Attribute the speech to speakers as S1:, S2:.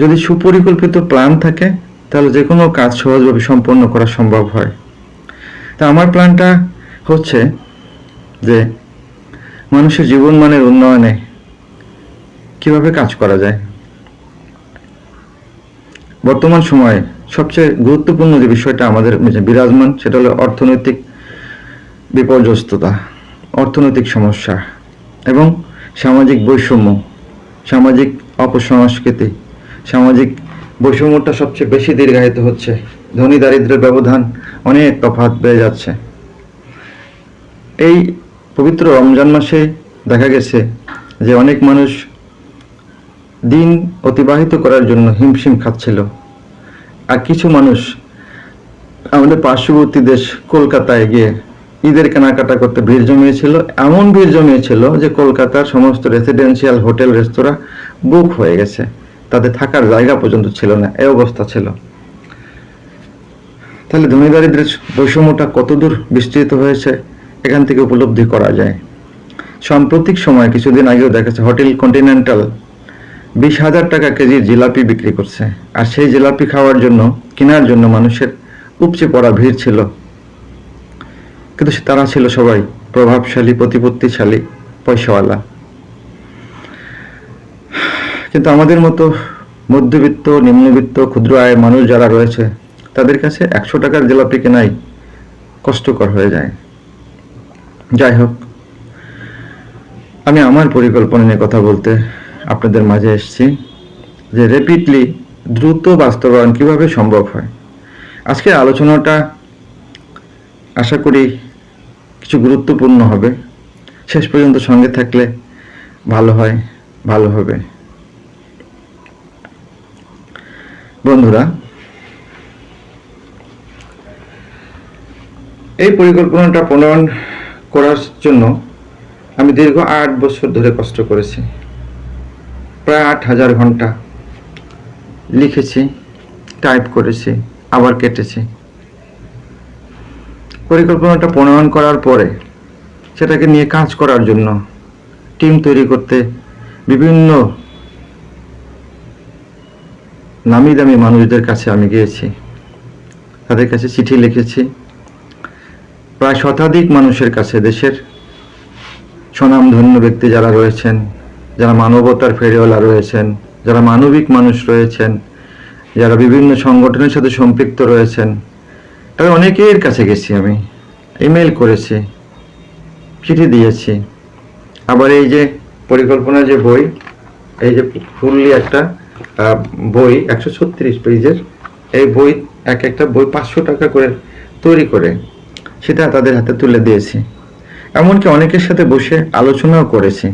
S1: যদি সুপরিকল্পিত প্ল্যান থাকে, তাহলে যে কোনো কাজ সহজভাবে সম্পন্ন করা সম্ভব হয়। তা আমার প্ল্যানটা হচ্ছে যে মানুষের জীবনমানের উন্নয়নে কীভাবে কাজ করা যায়। বর্তমান সময়ে সবচেয়ে গুরুত্বপূর্ণ যে বিষয়টা আমাদের বিরাজমান, সেটা হলো অর্থনৈতিক বিপর্যস্ততা, অর্থনৈতিক সমস্যা এবং সামাজিক বৈষম্য, সামাজিক অপসংস্কৃতি সামাজিক বৈষম্যটা সবচেয়ে বেশি দীর্ঘায়িত হচ্ছে। ধনী দারিদ্রের ব্যবধান অনেক তফাৎ বেড়ে যাচ্ছে। এই পবিত্র রমজান মাসে দেখা গেছে যে অনেক মানুষ দিন অতিবাহিত করার জন্য হিমশিম খাচ্ছিল। আর কিছু মানুষ আমাদের পার্শ্ববর্তী দেশ কলকাতায় গিয়ে ঈদের কেনাকাটা করতে ভিড় জমিয়েছিল। এমন ভিড় জমিয়েছিল যে কলকাতার সমস্ত রেসিডেন্সিয়াল হোটেল রেস্তোরাঁ বুক হয়ে গেছে। তাদের থাকার জায়গা পর্যন্ত ছিল না এই অবস্থা ছিল। তাহলে ধনী দারিদ্রের বৈষম্যটা কতদূর বিস্তৃত হয়েছে, এখান থেকে উপলব্ধি করা যায়। সাম্প্রতিক সময় কিছুদিন আগেও দেখেছে হোটেল কন্টিনেন্টাল বিশ হাজার টাকা কেজি জিলাপি বিক্রি করছে। আর সেই জিলাপি খাওয়ার জন্য, কেনার জন্য মানুষের উপচে পড়া ভিড় ছিল। কিন্তু তারা ছিল সবাই প্রভাবশালী, প্রতিপত্তিশালী, পয়সাওয়ালা। কিন্তু আমাদের মতো মধ্যবিত্ত, নিম্নবিত্ত, ক্ষুদ্র আয়ের মানুষ যারা রয়েছে, তাদের কাছে একশো টাকার জিলাপি কেনাই কষ্টকর হয়ে যায়। যাই হোক, আমি আমার পরিকল্পনা নিয়ে কথা বলতে আপনাদের মাঝে এসেছি যে রেপিডলি দ্রুত বাস্তবায়ন কীভাবে সম্ভব হয়। আজকের আলোচনাটা আশা করি কিছু গুরুত্বপূর্ণ হবে। শেষ পর্যন্ত সঙ্গে থাকলে ভালো হয়, ভালো হবে। বন্ধুরা, এই পরিকল্পনাটা প্রণয়ন করার জন্য আমি দীর্ঘ আট বছর ধরে কষ্ট করেছি। প্রায় আট হাজার ঘণ্টা লিখেছি, টাইপ করেছি, আবার কেটেছি। পরিকল্পনাটা প্রণয়ন করার পরে সেটাকে নিয়ে কাজ করার জন্য টিম তৈরি করতে বিভিন্ন নামি দামি মানুষদের কাছে আমি গিয়েছি। তাদের কাছে চিঠি লিখেছি। প্রায় শতাধিক মানুষের কাছে, দেশের স্বনামধন্য ব্যক্তি যারা রয়েছেন, যারা মানবতার ফেরিওয়ালা রয়েছেন, যারা মানবিক মানুষ রয়েছেন, যারা বিভিন্ন সংগঠনের সাথে সম্পৃক্ত রয়েছেন, তাদের অনেকের কাছে গেছি আমি, ইমেল করেছি, চিঠি দিয়েছি। আবার এই যে পরিকল্পনা যে বই, এই যে ফুললি একটা বই একশো ছত্রিশ পেজের। এই বই এক একটা বই পাঁচশো টাকা করে তৈরি করে, সেটা তাদের হাতে তুলে দিয়েছি। এমনকি অনেকের সাথে বসে আলোচনাও করেছি।